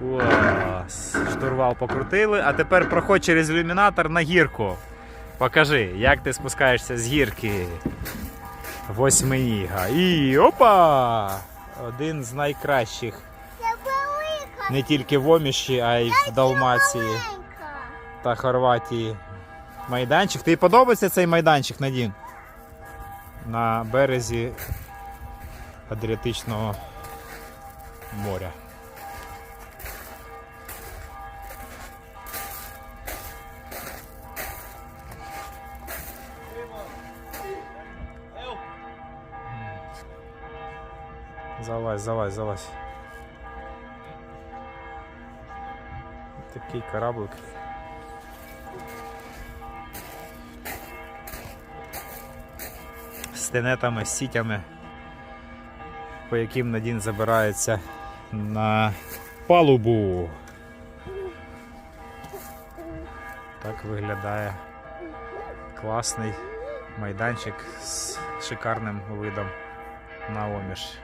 Клас. Штурвал покрутили, а тепер проходь через ілюмінатор на гірку. Покажи, як ти спускаєшся з гірки. Восьминіга. І опа! Один з найкращих не тільки в Оміші, а й в Далмації та Хорватії. Майданчик. Тобі подобається цей майданчик, Надін? На березі Адріатичного моря. Залазь, залазь, залазь. Такий кораблик. З тенетами, з сітями, по яким Надін забирається на палубу. Так виглядає класний майданчик з шикарним видом на оміш.